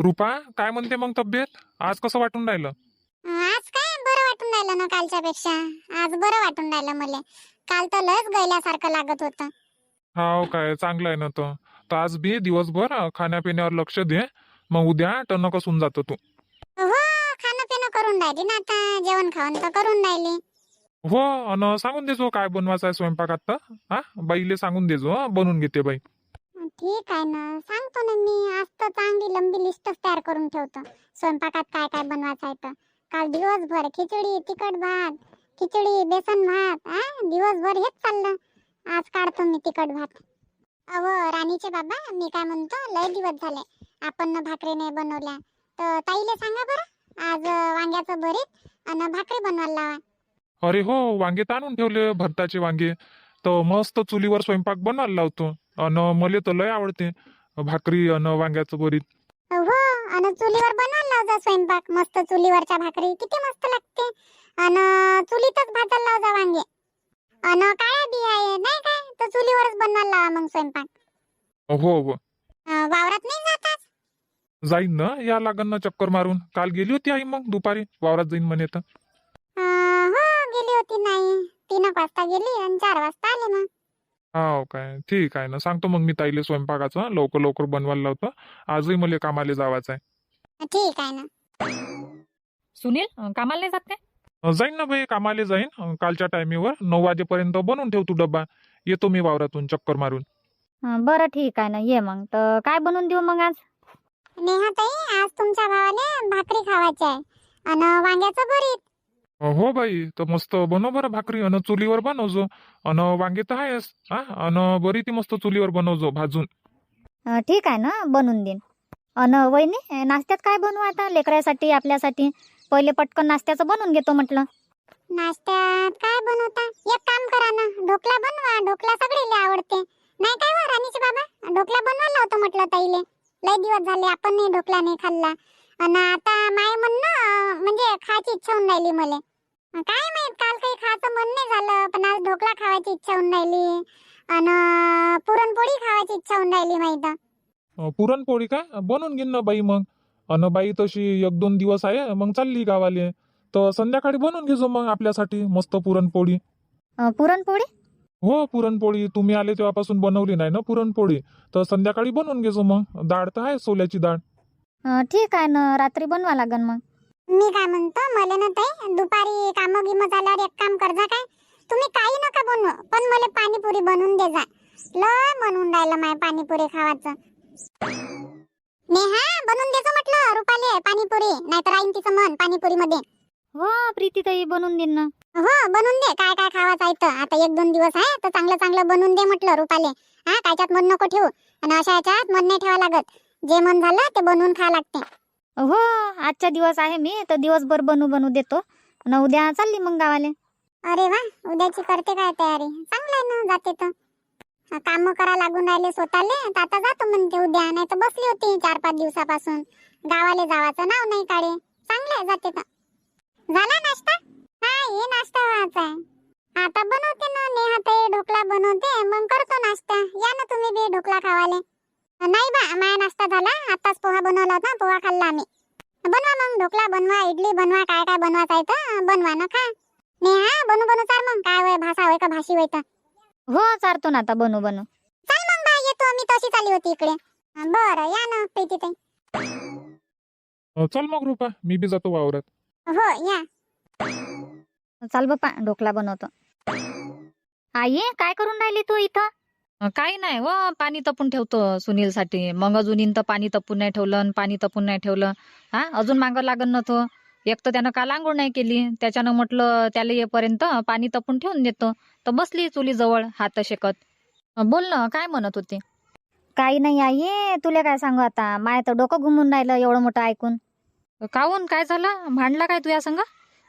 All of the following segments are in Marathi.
रुपा काय म्हणते मग तब्येत? आज कसं वाटून राहिलं? आज काय बरं वाटून राहिलं ना कालच्या पेक्षा आज बरं वाटून राहिलं मला. काल तर लस गैल्यासारखं लागत होतं. हाव काय चांगलं आहे ना तर तर आज बी दिवसभर खाण्यापिण्यावर लक्ष दे. मग उद्या टणकच होऊन जातो तू. हो खाणं पिणं करून राहिली ना आता. जेवण खावण तर करून राहिली. हो अन सांगून देजो काय बनवायचं आहे स्वयंपाकात तर. हा बाईले सांगून देजो हं, बनवून घेते बाई. ठीक आहे ना. सांगतो ना मी. आज तर चांगली लंबी लिस्टच तयार करून ठेवतो. स्वयंपाकात काय काय बनवायचं आहे तर. काल दिवसभर खिचडी तिखट भात खिचडी बेसन भात आ? दिवसभर हेच चाललं. आज काढतो मी तिखट भात. अव राणीचे बाबा मी काय म्हणतो लय दिवस झाले. आपण ना भाकरी नाही बनवल्या. तर ताईले सांगा बरं. आज वांग्याचं भरीत आणि भाकरी बनवायला लावा. अरे हो वांगे तर आणून ठेवले भरताचे वांगे. तर मस्त चुलीवर स्वयंपाक बनवायला लावतो. अन मले तर लय आवडते. भाकरी अन वांग्याचं भरीत हो अन चुलीवर बनवायला लाव जा स्वयंपाक. मस्त चुलीवरच्या भाकरी. किती मस्त लागते. अन चुलीतच भाजायला जा वांगे. अन काळ्या बिया आहे नाही काय तर चुलीवरच बनवायला लावा मग स्वयंपाक. हो हो. अं, वावरात नाही जातात जाईन ना या लागन ना चक्कर मारून. काल गेली होती आई मग दुपारी. वावरात जाईन म्हणे तर. अं, हो गेली होती नाही तीन एक वाजता गेली आणि चार वाजता आले मग. हो काय. ठीक आहे ना. सांगतो मग मी ताईले स्वयंपाकाचं. लवकर लवकर बनवायला लावतो. आजही मला कामाला जावायचं आहे. ठीक आहे ना. सुनील अं, कामाला नाही जात काय? अं, जाईन ना भाई कामाला जाईन. अं, कालच्या टायमीवर नऊ वाजेपर्यंत बनवून ठेव तू डब्बा. येतो मी वावरातून चक्कर मारून. हं, बरं ठीक आहे ना. ये मग. तर काय बनवून देऊ मग आज? नेहा ताई आज तुमच्या भावाला भाकरी खावायची आहे. अन वांग्याचं भरीत. हो बाई तर मस्त बनव बरं भाकरी अन चुलीवर बनवजो. अन वांगे तर आहेस हा? अन बरी ती मस्त चुलीवर बनवजो भाजून. हं, ठीक आहे ना बनवून देईन. अन वहिनी नाश्त्यात काय बनवू आता? लेकरासाठी आपल्यासाठी? पहिले पटकन नाश्त्याचं बनवून घेतो म्हटलं. नाश्त्यात काय बनवता? एक काम करा ना ढोकळा बनवा ढोकळा सगळेले आवडते. नाही काय वा राणीचे बाबा? ढोकळा बनवायला होतं म्हटलं ताईले. लय दिवस झाले आपण नाही ढोकळा नाही खाल्ला. आणि आता माय म्हणणं म्हणजे खायची इच्छा होऊन राहिली मला. काय माहीत काल काही खायचं मन नाही झालं पण आज ढोकळा खावायची इच्छा होऊन राहिली. आणि पुरणपोळी खावायची इच्छा होऊन राहिली माहीत. अं, पुरणपोळी काय बनवून घेईन ना बाई मग. अन बाई तशी एक दोन दिवस आहे मग चालली गावाले. तर संध्याकाळी बनवून घेजो मग आपल्यासाठी मस्त पुरणपोळी. अं, पुरणपोळी? हो पुरणपोळी. तुम्ही आले तेव्हापासून बनवली नाही ना पुरणपोळी. तर संध्याकाळी बनवून घेजो मग. डाळ तर आहे सोल्याची डाळ अं, ठीक आहे ना. रात्री बनवा लागन मग. मी काय म्हणतो मला ना ताई दुपारी कामं गिमं झाल्यावर एक काम करजा काय? तुम्ही काही नका बनवू पण मला पाणीपुरी बनवून दे जा. लय म्हणून राहिलं माय पाणीपुरी खावाचं. नेहा बनवून देतो म्हटलं रुपाले पाणीपुरी नाहीतर राहीन तिचं मन पाणीपुरी मध्ये हो प्रीती ताई बनवून देईन ना. हो बनवून दे काय काय खावाचं आहे तर आता एक दोन दिवस आहे तर चांगलं चांगलं बनवून दे म्हटलं रुपाले. हा कायच्यात मन नको ठेवू. आणि अशा याच्यात मन नाही ठेवा लागत. जे मन झालं ते बनवून खा लागते. हो आजचा दिवस आहे मी तर दिवसभर बनू बनू देतो. न उद्या चालली मग गावाले. अरे वा उद्याची करते काय तयारी? चांगलं आहे ना जाते तर. काम करा लागून राहिले स्वतःले तर आता जातो म्हणते उद्या नाही तर बसली होती चार पाच दिवसापासून. गावाले जावाचं नाव नाही काढे. चांगलं आहे जाते तर. झाला नाश्ता? हा हे नाश्ता व्हायचा आहे. आता बनवते ना नेहा ते ढोकला बनवते मग करतो नाश्ता. या ना तुम्ही बी ढोकला खावाले. नाही बा माझा नाश्ता झाला. आताच पोहा बनवला होता पोहा खाल्ला आम्ही. बनवा मग ढोकळा बनवा इडली बनवा काय काय बनवायचं आहे तर बनवा ना खा. नेहा बनू बनू चाल मग. काय होय भाषा होय का भाषी होय तर. हो चारतो ना आता बनू बनू. चल मग बाय येतो मी तशी चालली होती इकडे. बरं या ना प्रीती ताई. अं, चल मग रुपा. मी बी जातो वावरात. हो या. चाल बाप्पा ढोकळा बनवतो. आई काय करून राहिली तू इथं? अं, काही नाही. व पाणी तपून ठेवतो सुनीलसाठी. मग अजून इन तर पाणी तपून नाही ठेवलं आणि पाणी तपून नाही ठेवलं. हा अजून मागं लागन ना तो. एक तर त्यानं काल आंघोळ नाही केली? त्याच्यानं म्हटलं त्याला येईपर्यंत पाणी तपून ठेवून देतो. तर बसली चुलीजवळ हात शेकत. अं, बोल ना काय म्हणत होते? काही नाही आई तुला काय सांगू आता? माय तर डोकं घुमून राहिलं एवढं मोठं ऐकून. काहून काय झालं? भांडला काय तुझ्या संग?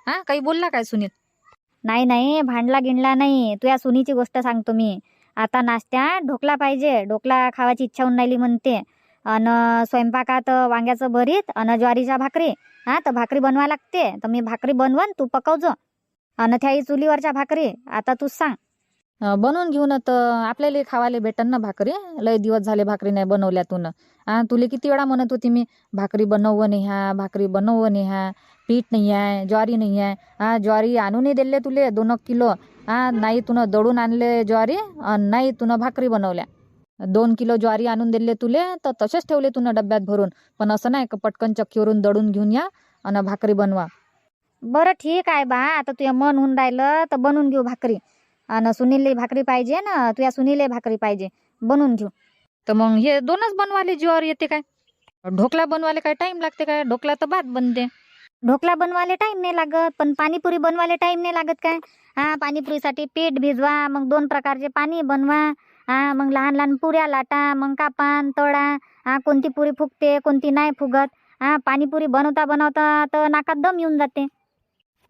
हा काही बोलला काय सुनील? नाही नाही भांडला गिंडला नाही. तुझ्या सुनीची गोष्ट सांगतो मी. आता नाश्त्यात ढोकला पाहिजे. ढोकला खावायची इच्छा होऊन राहिली म्हणते. अन स्वयंपाकात वांग्याचं भरीत अन ज्वारीच्या भाकरी. हा तर भाकरी बनवा लागते. तर मी भाकरी बनवन तू पकवजो. अन त्याही चुलीवरच्या भाकरी. आता तू सांग. बनवून घेऊन तर आपल्याला खावाले भेटन ना भाकरी? लय दिवस झाले भाकरी नाही बनवल्या तू हा तुले किती वेळा म्हणत होती मी भाकरी बनव ह्या भाकरी बनव ह्या पीठ नाही आहे ज्वारी नाही आहे. हा ज्वारी आणूनही दिले तुले दोन एक किलो. हा नाही तुनं दळून आणले ज्वारी अन् नाही तुनं भाकरी बनवल्या. दोन किलो ज्वारी आणून दिले तुले तर तसेच ठेवले तुनं डब्यात भरून. पण असं नाही का पटकन चक्कीवरून दळून घेऊन या आणि भाकरी बनवा. बरं ठीक आहे बा आता तुझ्या मन होऊन राहिलं तर बनवून घेऊ भाकरी. आणि सुनीलला भाकरी पाहिजे ना तुझ्या सुनीलला भाकरी पाहिजे बनवून घेऊ. तर मग हे दोनच बनवाले ज्वारी येते काय? ढोकळा बनवाले काय टाइम लागते काय? ढोकळा तर भात बनते. ढोकळा बनवायला टाईम नाही लागत पण पाणीपुरी बनवायला टाईम नाही लागत काय? हा पाणीपुरीसाठी पीठ भिजवा मग दोन प्रकारचे पाणी बनवा. हा मग लहान लहान पुऱ्या लाटा मग कापान तळा. हा कोणती पुरी फुगते कोणती नाही फुगत. हा पाणीपुरी बनवता बनवता तर नाकात दम येऊन जाते.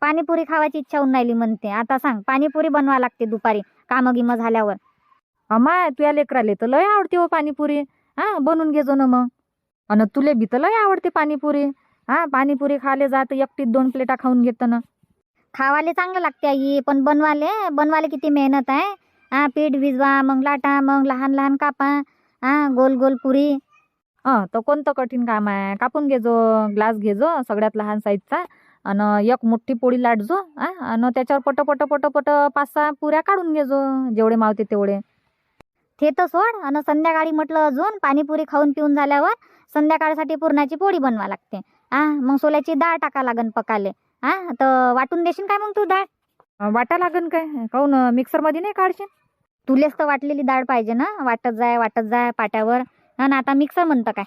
पाणीपुरी खावायची इच्छा होऊन राहिली म्हणते. आता सांग पाणीपुरी बनवा लागते दुपारी कामं गिमं झाल्यावर. अमाय तुया लेकराले तर लय आवडते हो पाणीपुरी. हा बनवून घेजो ना मग. अन तुले बी तर लय आवडते पाणीपुरी. हा पाणीपुरी खाले जात एकटीत दोन प्लेटा खाऊन घेत ना. खावाले चांगलं लागते आई पण बनवाले बनवाले किती मेहनत आहे. हा पीठ भिजवा मग लाटा मग लहान लहान कापा. हा गोल गोल पुरी. अं तर कोणतं कठीण काम आहे? कापून घेजो ग्लास घेजो सगळ्यात लहान साईजचा. आणि एक मोठी पोळी लाटजो हा आणि त्याच्यावर पट पट पट पट पाच सहा पुऱ्या काढून घेजो जेवढे मावते तेवढे. ते तर सोड आणि संध्याकाळी म्हटलं अजून पाणीपुरी खाऊन पिऊन झाल्यावर संध्याकाळसाठी पुरणाची पोळी बनवा लागते. हा मग सोल्याची डाळ टाका लागन पकाले. हा तर वाटून देशील काय मग तू डाळ? वाटा लागन काय? काहून मिक्सरमध्ये नाही काढशील तुलेच तर वाटलेली डाळ पाहिजे ना वाटत जाय वाटत जाय पाट्यावर. हा ना आता मिक्सर म्हणतं काय?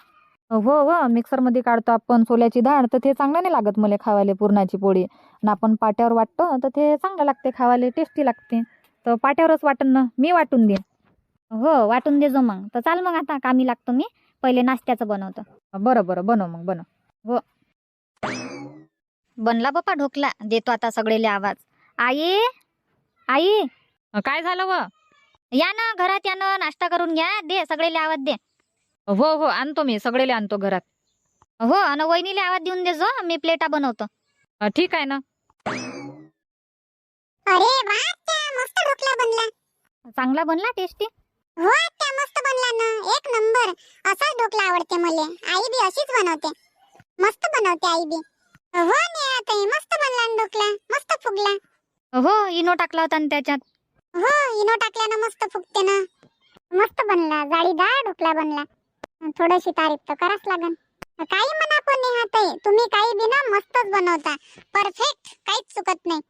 हो हो मिक्सरमध्ये काढतो आपण सोल्याची डाळ तर ते चांगलं नाही लागत मला खावाले पुरणाची पोळी. आणि आपण पाट्यावर वाटतो तर ते चांगलं लागते खावाले टेस्टी लागते. तर पाट्यावरच वाटन ना मी वाटून देईन. हो वाटून दे जो मग. तर चाल मग आता कामी लागतो मी. पहिले नाश्त्याचं बनवतो. बरं बरं बनव मग बनव. बनला बापा ढोकला. देतो आता सगळेले आवाज. आई आई. काय झालं व? या ना घरात या ना नाश्ता करून घ्या. दे सगळेले आवाज दे. हो हो आणतो मी. सगळेले आणतो घरात. हो आणि वहिनीले आवाज देऊन दे जो. मी प्लेटा बनवतो. अं, ठीक आहे ना. अरे वा त्या मस्त ढोकळा बनला. चांगला बनला टेस्टी हो त्या मस्त बनला ना. एक नंबर. असाच ढोकळा आवडते मले. आई बी अशीच बनवते. मस्त बनवते आई बी. हो ने ताई. मस्त बनला ना ढोकळा मस्त फुगला. हो इनो टाकला होता ना त्याच्यात. हो इनो टाकल्यानं मस्त फुगते ना. मस्त बनला. जाळीदार ढोकळा बनला. थोडीशी तारीफ तर कराच लागन. काही म्हणा पण नेहा ताई. तुम्ही काही बी ना मस्तच बनवता. परफेक्ट. काहीच चुकत नाही.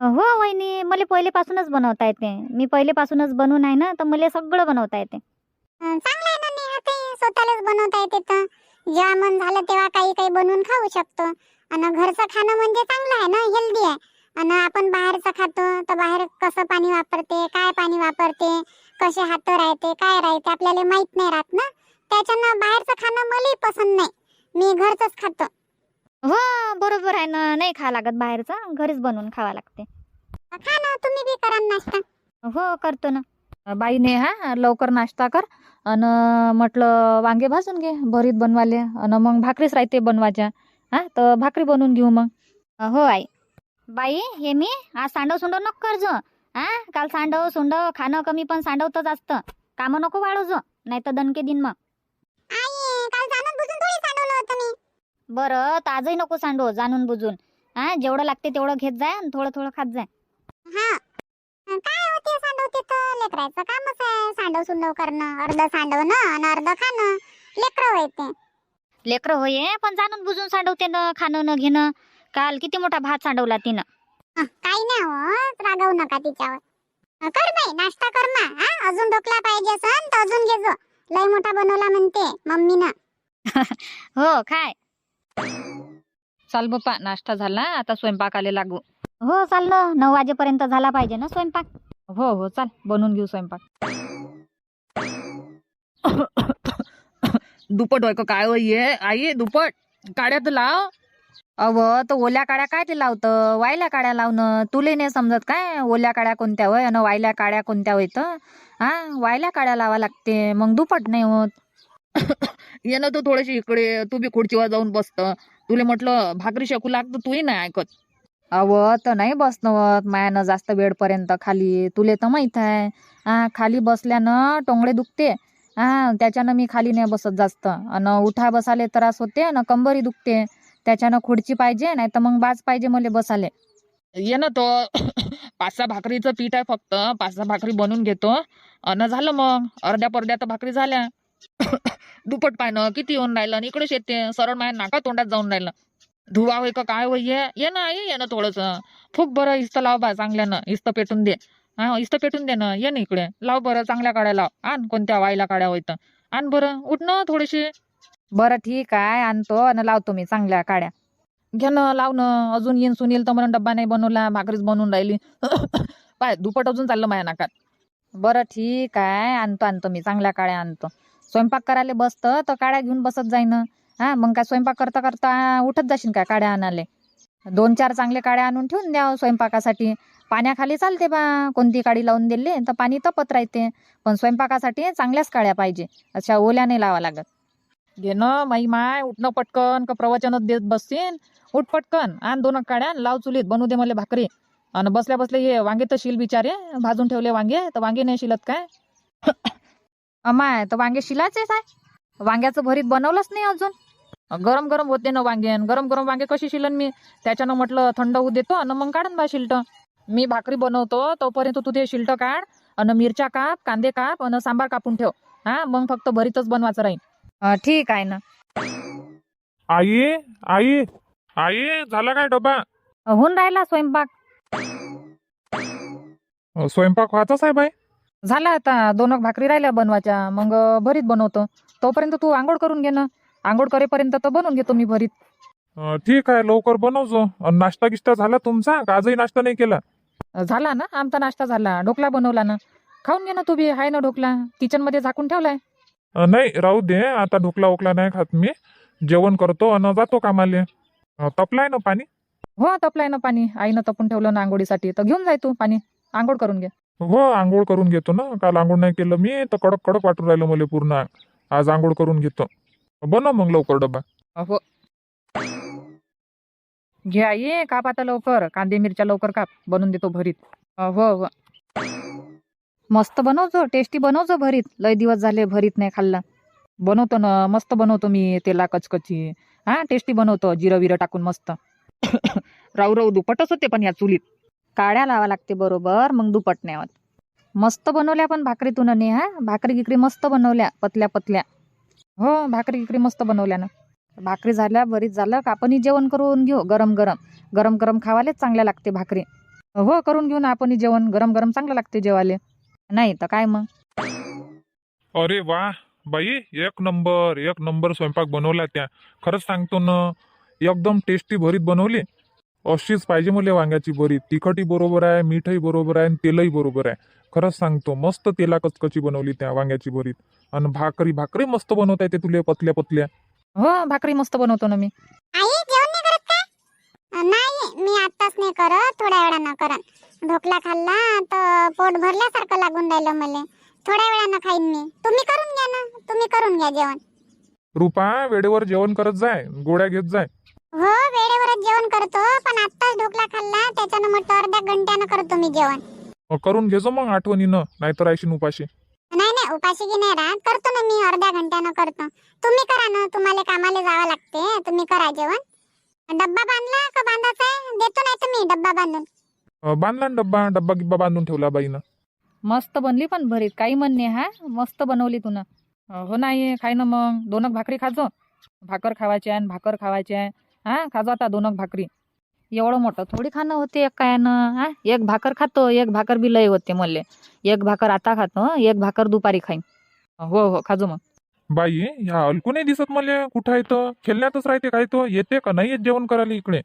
हो वहिनी. मला पहिलेपासूनच बनवता येते. मी पहिलेपासूनच बनवून आहे ना तर मला सगळं बनवता येते. अं, चांगलं आहे ना नेहा ताई. स्वतःलाच बनवता येते तर. जेव्हा मन झालं तेव्हा काही काही बनवून खाऊ शकतो. आणि घरचं खाणं म्हणजे चांगलं आहे ना हेल्दी आहे. आणि आपण बाहेरचं खातो तर बाहेर कसं पाणी वापरते काय पाणी वापरते कसे हात राहते काय राहते आपल्याला माहीत नाही राहत ना. त्याच्यानं बाहेरचं खाणं मलाही पसंत नाही. मी घरचंच खातो. हो बरोबर आहे ना. नाही खा लागत बाहेरचं घरीच बनवून खावा लागते. खा ना तुम्ही बी करा ना नाश्ता. हो करतो ना. बाईने हा लवकर नाश्ता कर. अन म्हटलं वांगे भाजून घे भरीत बनवाले. अन मग भाकरीच राहते बनवायच्या. हा तर भाकरी बनवून घेऊ मग. हो आई. बाई हे मी? आज सांडव सुंडव नको कर जो हा काल सांडव सुंडव खाणं कमी पण सांडव तर जास्त कामं नको वाढव जो नाही तर दणके दिन मग. आई काल जाणून बुजून थोडी सांडवलं होतं मी. बरं तर आजही नको सांडव जाणून बुजून. हा जेवढं लागते तेवढं घेत जाय आणि थोडं थोडं खात जाय. हा. काय होते सांडवते तर? लेकरायचं कामच आहे सांडव सुंडव करणं अर्ध सांडवणं आणि अर्ध खाणं. लेकरं होते लेकरं होय पण जाणून बुजून सांडवते ना खाणं न घेणं. काल किती मोठा भात सांडवला तिनं. हं, काही नाही हो रागावू नका तिच्यावर. अं, कर बाई नाश्ता कर ना हा? अजून ढोकळा पाहिजे असन तर अजून घे जो. लय मोठा बनवला म्हणते मम्मीनं. हो काय चाल बाप्पा नाश्ता झाला आता स्वयंपाकाले लागू. हो चाल ना नऊ वाजेपर्यंत झाला पाहिजे ना स्वयंपाक. हो हो चाल बनवून घेऊ स्वयंपाक. दुपट होय का काय होय ये आई दुपट. काड्या तर लाव. अव तर ओल्या काड्या काय ते लावतं? वायल्या काड्या लावणं? तुले नाही समजत काय? ओल्या काड्या कोणत्या होय आणि वायल्या काड्या कोणत्या होय तर हा? वायल्या काड्या लावा लागते. मग दुपट नाही होत. ये ना तू थोडीशी इकडे तू बी खुर्चीवर जाऊन बसत. तुले म्हटलं भाकरी शकू लागतं तूही नाही ऐकत. अव तर नाही बसणवत. मायानं जास्त वेळपर्यंत खाली. तुले तर माहीत आहे. हा खाली बसल्यानं टोंगळे दुखते. हा त्याच्यानं मी खाली नाही बसत जास्त. आणि उठा बसाले त्रास होते आणि कंबरी दुखते. त्याच्यानं खुर्ची पाहिजे नाही तर मग बाज पाहिजे मला बसाले. ये ना तो. पाच सहा भाकरीचं पीठ आहे फक्त. पाच सहा भाकरी बनवून घेतो. अन झालं मग. अर्ध्या पर्ध्या तर भाकरी झाल्या. दुपट पायनं किती येऊन राहिलं आणि इकडे येते सरळ माझ्या नाका तोंडात जाऊन राहिलं. धुवा होय का काय होय? ये ये ना ये ये ना थोडस. फूक बरं इस्त लाव बा चांगल्यानं. इस्त पेटून दे. हा इस्त पेटून दे ना. ये ना इकडे. लाव बरं चांगल्या काड्या लाव आण कोणत्या वाईला काड्या होईत. आण बरं. उठ ना थोडीशी. बरं ठीक आहे. आणतो आणि लावतो मी चांगल्या काड्या. घे ना लाव ना. अजून येईन सुनील तर म्हणून डब्बा नाही बनवला. भाकरीच बनवून राहिली. पाय दुपट अजून चाललं माझ्या नाकात. बरं ठीक आहे. आणतो आणतो मी चांगल्या काड्या आणतो. स्वयंपाक करायला बसतं तर काड्या घेऊन बसत जाईन. हा मग काय स्वयंपाक करता करता उठत जाशील काय काड्या आणाले दोन चार चांगले काड्या आणून ठेवून द्या स्वयंपाकासाठी. पाण्याखाली चालते बा. कोणती काडी लावून दिली तर पाणी तपत राहते. पण स्वयंपाकासाठी चांगल्याच काड्या पाहिजे. अशा ओल्या नाही लावा लागत. घे ना माई माय. उठणं पटकन का प्रवचनच देत बसशील उठ पटकन. आण दोन काड्या आण, लाव चुलीत. बनवू दे मला भाकरी. आणि बसल्या बसल्या हे वांगे तर शिल बिचारे. भाजून ठेवले वांगे. तर वांगे नाही शिलत काय? अमाय तर वांगे शिलाचेच आहे वांग्याचं भरीत बनवलंच नाही अजून. गरम गरम होते ना वांगे. अन गरम गरम वांगे कशी शिलन मी? त्याच्यानं म्हटलं थंड होऊ देतो. आणि मग काढून बा शिलट. मी भाकरी बनवतो तोपर्यंत तू ते शिलट काढ आणि मिरच्या काप कांदे काप आणि सांबार कापून ठेव. हा मग फक्त भरीतच बनवायचं राहील अं, ठीक आहे ना. आई आई आई झाला काय डबा? होऊन राहिला स्वयंपाक. स्वयंपाक व्हायचाच आहे? बाई झाला आता दोन भाकरी राहिल्या बनवायच्या मग भरीत बनवतो. तोपर्यंत तू आंघोळ करून घे ना. आंघोळ करेपर्यंत तर बनवून घेतो मी भरीत. ठीक आहे लवकर बनवजो. अन नाश्ता गिश्ता झाला तुमचा? आजही नाश्ता नाही केला? झाला ना? आमचा नाश्ता झाला. ढोकळा बनवला ना. खाऊन घे ना तू बी. हाय ना ढोकळा किचनमध्ये झाकून ठेवलाय. अ, नाही राहू दे. आता ढोकला ओकला नाही खात मी. जेवण करतो आणि जातो कामाले. अ, तपलाय ना पाणी? हो तपलाय ना पाणी. आईनं तपून ठेवलं ना आंघोळीसाठी. तर घेऊन जाय तू पाणी. आंघोळ करून घे. हो आंघोळ करून घेतो ना. काल आंघोळ नाही केलं मी तर कडक कडक वाटून राहिलं मला पूर्ण. आज आंघोळ करून घेतो. बनव मग लवकर डबा. हो घ्या ये काप आता लवकर. कांदे मिरच्या लवकर काप. बनवून देतो भरीत. हो हो. मस्त बनवतो टेस्टी बनवतो भरीत. लय दिवस झाले भरीत नाही खाल्ला. बनवतो ना मस्त बनवतो मी तेला कचकची. हा टेस्टी बनवतो जिरं विरं टाकून मस्त. राऊ राऊ दुपटच होते पण या चुलीत. काड्या लावा लागते बरोबर मग दुपट नाही होत. मस्त बनवल्या पण भाकरीतून हा? भाकरी गिकरी मस्त बनवल्या पतल्या पतल्या हो भाकरी गिकरी मस्त बनवल्या ना. भाकरी झाल्या बरीच झालं का? आपणही जेवण करून घेऊ गरम गरम. गरम गरम खावालेच चांगल्या लागते भाकरी. हो करून घेऊ ना आपणही जेवण. गरम गरम चांगलं लागते जेवाले. नाही तर काय मग? अरे वा बाई एक नंबर एक नंबर स्वयंपाक बनवला त्या. खरंच सांगतो ना एकदम टेस्टी भरीत बनवली. अशीच पाहिजे मला वांग्याची भरीत तिखटही बरोबर आहे मीठही बरोबर आहे आणि तेलही बरोबर आहे. खरंच सांगतो मस्त तेला कचकची बनवली त्या वांग्याची भरीत. आणि भाकरी भाकरी मस्त बनवता येते तुले पतल्या पतल्या. हो भाकरी मस्त बनवतो ना मी. आई जेवण नाही करत काय अं, नाही मी आत्ताच नाही करत थोड्या वेळानं करत ढोकला खाल्ला तर पोट भरल्यासारखं लागून राहिलं मला. थोड्या वेळानं खाईन मी. तुम्ही करून घ्या ना तुम्ही करून घ्या जेवण. रुपा वेळेवर जेवण करत जाय गोळ्या घेत जाय. हो वेळेवरच जेवण करतो पण आत्ताच ढोकला खाल्ला त्याच्यानं म्हटलं अर्ध्या घंट्यानं करतो मी जेवण. अ, करून घेजो मग आठवणीनं नाहीतर राहशील उपाशी. नाही उपाशी की नाही राहत करतो ना मी अर्ध्या घंट्यानं करतो. तुम्ही करा ना तुम्हाला कामाला जावं लागते तुम्ही करा जेवण. डब्बा बांधला का बांधायचा आहे? देतो नाही तुम्ही डब्बा बांधून. अ, बांधला ना डब्बा डब्बा गिब्बा बांधून ठेवला बाईनं. मस्त बनली पण भरीत काही म्हणणे हा मस्त बनवली तू ना. हो नाही खाय ना मग दोनक भाकरी खाजो. भाकर खावायची आहे आणि भाकर खावायची आहे. हा खाजो आता दोनक भाकरी. एवढं मोठं. थोडी खाणं होते एक कायानं हा? एक भाकर खातो एक भाकर बी लय होते मले एक भाकर आता खातो एक भाकर दुपारी खाईन. हो हो खाजो मग. बाई ह्या अलकू नाही दिसत मला कुठं आहे तर खेळण्यातच राहते काय तो? येते का? नाही येत जेवण करायला इकडे.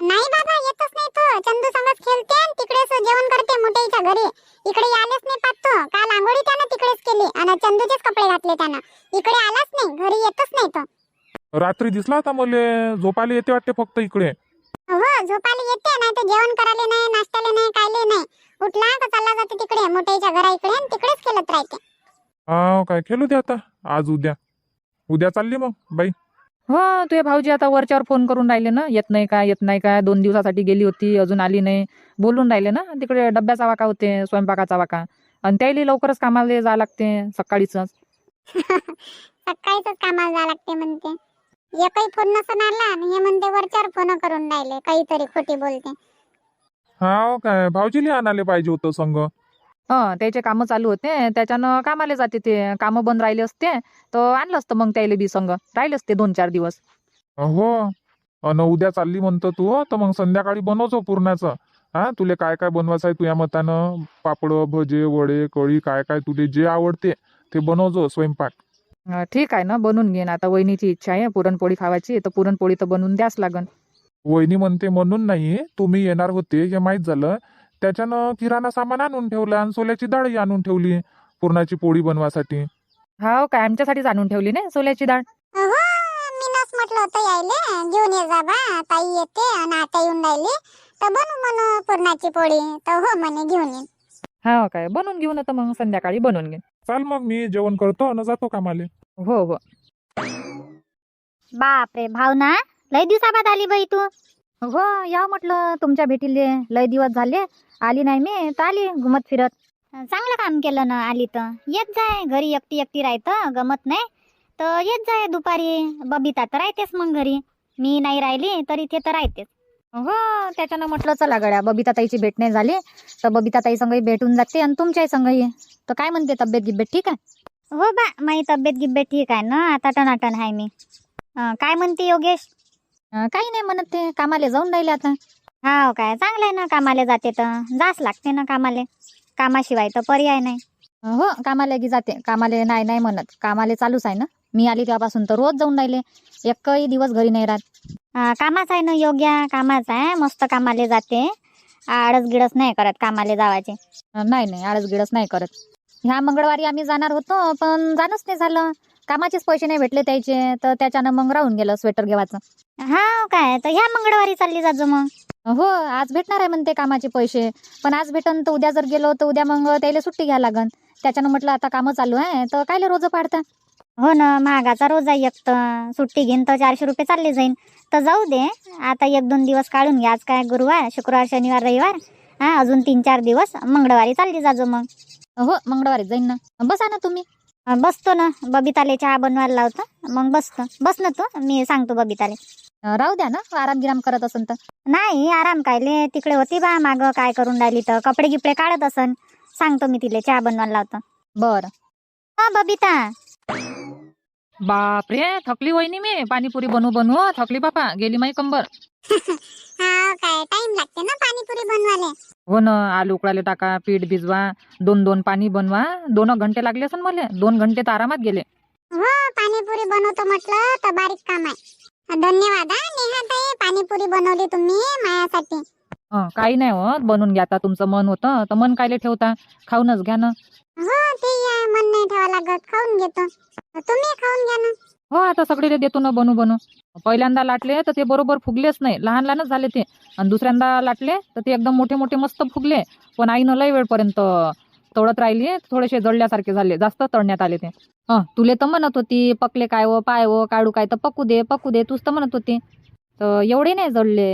नाही बाबा येतच नाही तो. चंदू संगच खेळते आणि तिकडेच जेवण करते मोठ्याच्या घरी. इकडे आलेच नाही पाहत तो. काल आंघोळी त्यानं तिकडेच केली आणि चंदूचेच कपडे घातले त्यानं. इकडे आलाच नाही घरी येतच नाही तो. रात्री दिसला होता मले झोपायला येते वाटते फक्त इकडे. झोपायला येते नाही तर जेवण करायला नाही नाश्त्याला नाही कायले नाही. उठला का चालला जाते तिकडे मोठ्याच्या घरा इकडे आणि तिकडेच खेळत राहते. हा काय खेळू दे आता. आज उद्या. उद्या चालली मग बाई. हो तुझे भाऊजी आता वरच्यावर फोन करून राहिले ना येत नाही का येत नाही का दोन दिवसासाठी गेली होती अजून आली नाही. बोलून राहिले ना तिकडे डब्याचा वाका होते स्वयंपाकाचा वाका. आणि त्याला लवकरच कामाला जा लागते सकाळीच सकाळीच कामाला जावं लागते म्हणते. एकही फोन नसून आला आणि हे म्हणते वरच्यावर फोन करून राहिले काहीतरी खोटी बोलते. हा काय भाऊजीले आणाले पाहिजे होतं संग. हं त्याचे कामं चालू होते त्याच्यानं कामाला जाते ते कामं बंद राहिले असते तर आणलं असतं मग त्याला बी संग राहिले असते दोन चार दिवस. हो अन उद्या चालली म्हणतो तू तर मग संध्याकाळी बनवतो पूर्णाचं. हा तुले काय काय बनवायचं आहे तुझ्या मतानं? पापड भजे वडे कढी काय काय तुले जे आवडते ते बनवजो स्वयंपाक. अं, ठीक आहे ना बनवून घेईन. आता वहिनीची इच्छा आहे पुरणपोळी खावायची तर पुरणपोळी तर बनवून द्यास लागन. वहिनी म्हणते म्हणून नाही तुम्ही येणार होते हे माहीत झालं. त्याच्यानं किराणा सामान आणून ठेवलं आणि सोल्याची डाळही आणून ठेवली पुरणाची पोळी बनवासाठी. हो काय आमच्यासाठीच आणून ठेवली ना सोल्याची डाळ? हो मी नस म्हटलं होतं यायले घेऊन ये जा बा ताई येते आणि आता येऊन राहिली. तर बनू म्हण पुरणाची पोळी. तर हो म्हणे घेऊन ये हो काय. बनवून घेऊन आता मग संध्याकाळी बनवून घेईन. चाल मग मी जेवण करतो आणि जातो कामाले. हो हो. बापरे भावना लय दिवसाबाद आली बाई तू. हो या म्हटलं तुमच्या भेटीले लय दिवस झाले. आली नाही मी तर आली घुमत फिरत. चांगलं काम केलं ना आली तर. येत जाय घरी एकटी एकटी राहतं गमत नाही. तर येत जाय दुपारी. बबिता तर राहतेस मग घरी. मी नाही राहिली तर इथे तर राहतेस हो त्याच्यानं म्हटलं चला गड्या बबिता ताईची भेट नाही झाली तर बबिता ताई संगही भेटून जाते आणि तुमच्याही संगही. तर काय म्हणते तब्येत गिब्येत ठीक आहे? हो बा माझी तब्येत गिब्येत ठीक आहे ना आता टनाटन आहे मी. काय म्हणते योगेश? काही नाही म्हणत ते कामाला जाऊन राहिले आता. हा काय चांगलं आहे ना कामाला जाते तर. जास लागते ना कामाले. कामाशिवाय तर पर्याय नाही. हो कामाला गी जाते कामाला नाही नाही म्हणत. कामाला चालूच आहे ना. मी आली तेव्हापासून तर रोज जाऊन राहिले. एकही दिवस घरी नाही राहत. हा, कामाच आहे ना योग्य कामाच आहे मस्त कामाले जाते. आळस गिळस नाही करत कामाले जावाचे अं, नाही नाही आळस गिळस नाही करत. ह्या मंगळवारी आम्ही जाणार होतो पण जाणंच नाही झालं. कामाचेच पैसे नाही भेटले त्याचे तर त्याच्यानं मग राहून गेलं स्वेटर घेवायचं हा काय तर ह्या मंगळवारी चालली जाजो मग. हो आज भेटणार आहे म्हणते कामाचे पैसे. पण आज भेटन तर उद्या जर गेलो तर उद्या मग त्याला सुट्टी घ्या लागन. त्याच्यानं म्हटलं आता कामं चालू आहे तर कायले रोज पाडता? हो ना महागाचा रोज आहे एक तर. सुट्टी घेईन तर चारशे रुपये चालले जाईन. तर जाऊ दे आता एक दोन दिवस काढून घ्या. आज काय गुरुवार शुक्रवार शनिवार रविवार. हा अजून तीन चार दिवस. मंगळवारी चालली जाजो मग. हो मंगळवारी जाईन ना. बसा ना तुम्ही. बसतो ना. बबिताले चहा बनवायला लावतो. मग बसतो. बस ना तू. मी सांगतो बबिताले. राहू द्या ना. आराम गिराम करत असन तर. नाही आराम कायले तिकडे होती बा माग. काय करून राहिली तर. कपडे गिपडे काढत असन. सांगतो मी तिले. चहा बनवायला लावतो. बरं. हा बबिता. बापरे थकली वहिनी मी. पाणीपुरी बनवू बनवू थकली बापा. गेली माई कंबर. हा काय टाइम लागते ना पाणीपुरी हो ना आलू उकळाले टाका पीठ भिजवा दोन दोन पाणी बनवा. दोन घंटे लागले असन मला. दोन घंटे तर आरामात गेले. हो पाणीपुरी बनवतो म्हटलं तर बारीक काम आहे. धन्यवाद हा. नेहा ताई पाणीपुरी बनवली तुम्ही माझ्यासाठी हं, काही नाही हो बनवून घ्या आता तुमचं मन होतं. तर मन कायले ठेवता? खाऊनच घ्या ना. हो ते आहे मन नाही ठेवा लागत. खाऊन घेतो. तुम्ही खाऊन घ्या ना. हो आता सगळे देतो ना बनू बनू. पहिल्यांदा लाटले तर ते बरोबर फुगलेच नाही. लहान लहानच झाले ते. आणि दुसऱ्यांदा लाटले तर ते एकदम मोठे मोठे मस्त फुगले. पण आईनं लय वेळपर्यंत तळत राहिली. थोडेसे जळल्यासारखे झाले. जास्त तळण्यात आले ते. हं तुले तर म्हणत होती पकले काय व पाय व काढू काय तर पकू दे पकू दे. तूच तर म्हणत होती. तर एवढे नाही जळले.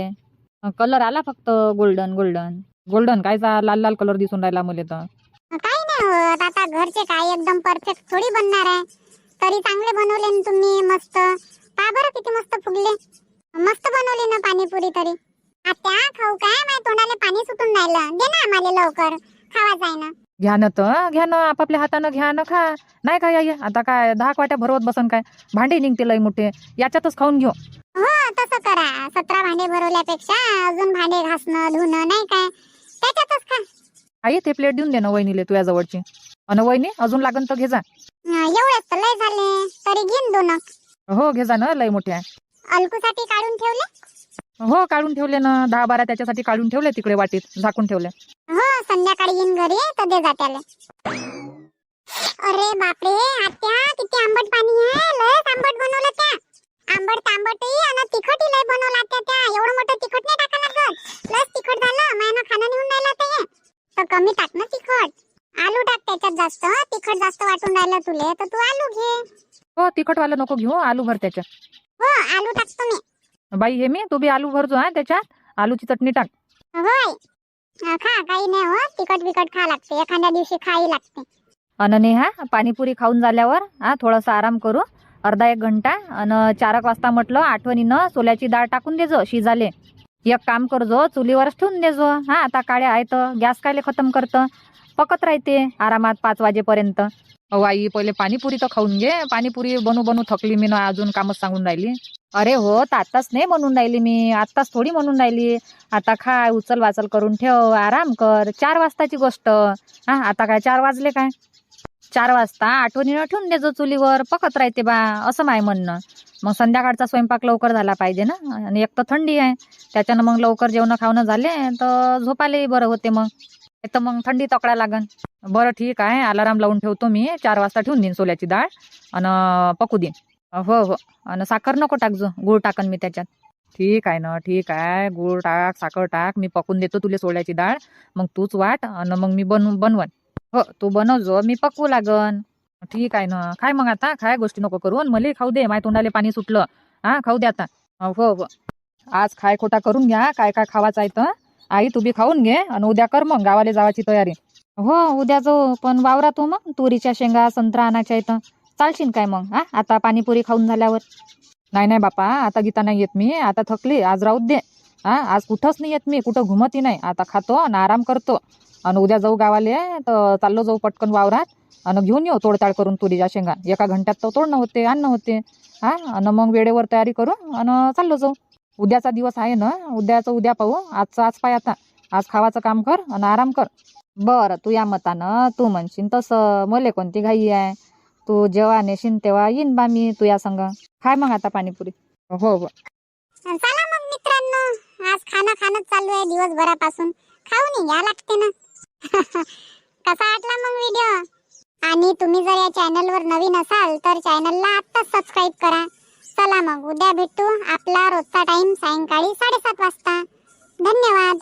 कलर आला फक्त गोल्डन गोल्डन. गोल्डन कायचा लाल लाल कलर दिसून राहिला मला तर. काही नाही होत आता घरचे काय एकदम परफेक्ट थोडी बनणार आहे. तरी चांगले बनवले ना तुम्ही मस्त. पा बरं किती मस्त फुगले. मस्त बनवली ना पाणीपुरी तरी. आता खाऊ काय माझ्या तोंडाला पाणी सुटून राहिलं. दे ना आम्हाला लवकर. खावायचं आहे ना घ्या ना तर घ्या ना आपापल्या हातानं घ्या ना खा. नाही काय आई आता काय दहा वाट्या भरवत बसन काय? भांडे निघते लय मोठे. याच्यातच खाऊन घेऊ. हो तसं करा. सतरा भांडे भरवल्यापेक्षा अजून भांडे घासणं धुणं नाही काय. त्याच्यातच खा. आई ते प्लेट देऊन दे ना वहिनीले तुझ्या जवळची. अन वहिनी अजून लागन तर घे जा. अं, एवढेच तर लय झाले. तरी घेईन दोन हो घे जा ना लय मोठे आहे. अलकूसाठी काढून ठेवले? हो काढून ठेवले ना. दहा बारा त्याच्यासाठी काढून ठेवले तिकडे वाटीत. झाकून ठेवले. हो संध्याकाळी येईन घरी तर दे जा त्याला. अरे बापरे आत्या किती आंबट पाणी आहे. लय आंबट बनवलं त्या. आंबट तांबटही आणि तिखटही लय बनवलं आत्या त्या. एवढं मोठं तिखट नाही टाका लागत. लस तिखट झालं मायानं खाणं नेऊन राहिलं ते हे. तर कमी टाक ना तिखट. आलू टाक त्याच्यात जास्त. तिखट जास्त वाटून राहिलं तुले तर तू आलू घे. हो तिखटवालं नको घेऊ आलू भर त्याच्या हो तुम्ही बाई हे मी तू बी आलू भरजो हा त्याच्यात. आलूची चटणी टाक. होय. अं, खा काही नाही हो. तिखट बिकट खा लागते. एखाद्या दिवशी खाई लागते. अन नेहा पाणीपुरी खाऊन झाल्यावर हा थोडासा आराम करू. अर्धा एक घंटा आणि चार एक वाजता म्हटलं आठवणीनं सोल्याची डाळ टाकून देजो शिजाले. एक काम करजो चुलीवरच ठेवून देजो. हा आता काळ्या आहेत गॅस कायले खतम करतं? पकत राहते आरामात पाच वाजेपर्यंत. अहो आई पहिले पाणीपुरी तर खाऊन घे. पाणीपुरी बनू बनू थकली मी ना अजून कामच सांगून राहिली. अरे हो तर आत्ताच नाही म्हणून राहिली मी. आत्ताच थोडी म्हणून राहिली. आता खाय उचल वाचल करून ठेव आराम कर. चार वाजताची गोष्ट. हा आता काय चार वाजले काय? चार वाजता आठवणीनं ठेवून देजो चुलीवर पकत राहते बा असं माय म्हणणं. मग संध्याकाळचा स्वयंपाक लवकर झाला पाहिजे ना. आणि एक तर थंडी आहे. त्याच्यानं मग लवकर जेवण खावणं झाले तर झोपायलाही बरं होते मग. एक तर मग थंडी तकडा लागन. बरं ठीक आहे अलाराम लावून ठेवतो मी. चार वाजता ठेवून देईन सोल्याची डाळ आणि पकू देईन. हो हो. आणि साखर नको टाकजो गूळ टाकन मी त्याच्यात. ठीक आहे ना ठीक आहे. गूळ टाक साखर टाक. मी पकून देतो तुला सोल्याची डाळ. मग तूच वाट आणि मग मी बनवून बनवन. हो तू बनवजो मी पकवू लागन. ठीक आहे ना. काय मग आता काय गोष्टी नको करून मले खाऊ दे माय तोंडाले पाणी सुटलं. हा खाऊ दे आता. हो हो. आज खाय खोटा करून घ्या काय काय खावाचं आहे तर. आई तू बी खाऊन घे आणि उद्या कर मग गावाला जावाची तयारी. हो उद्या जाऊ पण वावरा तू मग तुरीच्या शेंगा संत्रा आणायच्या इथं चालशील काय मग हा? आता पाणीपुरी खाऊन झाल्यावर. नाही नाही बापा आता गीता नाही येत मी आता थकली आज राहू दे. हा आज कुठंच नाही येत मी कुठं घुमतही नाही. आता खातो आणि आराम करतो. आणि उद्या जाऊ गावाले तर चाललो जाऊ पटकन वावरात. आणि घेऊन येऊ तोडताड करून तुरीच्या शेंगा. एका घंट्यात तर तोडणं होते आणणं होते. हा आणि मग वेळेवर तयारी करू आणि चाललो जाऊ. उद्याचा दिवस आहे ना उद्याचं उद्या पाहू. आजचं आज पाय आता. आज खावाचं काम कर आणि आराम कर. बरं तू या मतानं तू म्हणशील तसं. मले कोणती घाई आहे? तू जेव्हा नेशील तेव्हा येईन बा मी तू या संग. खाय मग आता पाणीपुरी. हो हो. आज खाणं खाणं चालू आहे दिवसभरापासून. खाऊन घ्या लागते ना. कसा वाटला मग व्हिडिओ आणि तुम्ही जर या चॅनलवर नवीन असाल तर चॅनलला आत्ताच सबस्क्राईब करा. चला मग उद्या भेटू आपला रोजचा टाईम सायंकाळी साडेसात वाजता. धन्यवाद.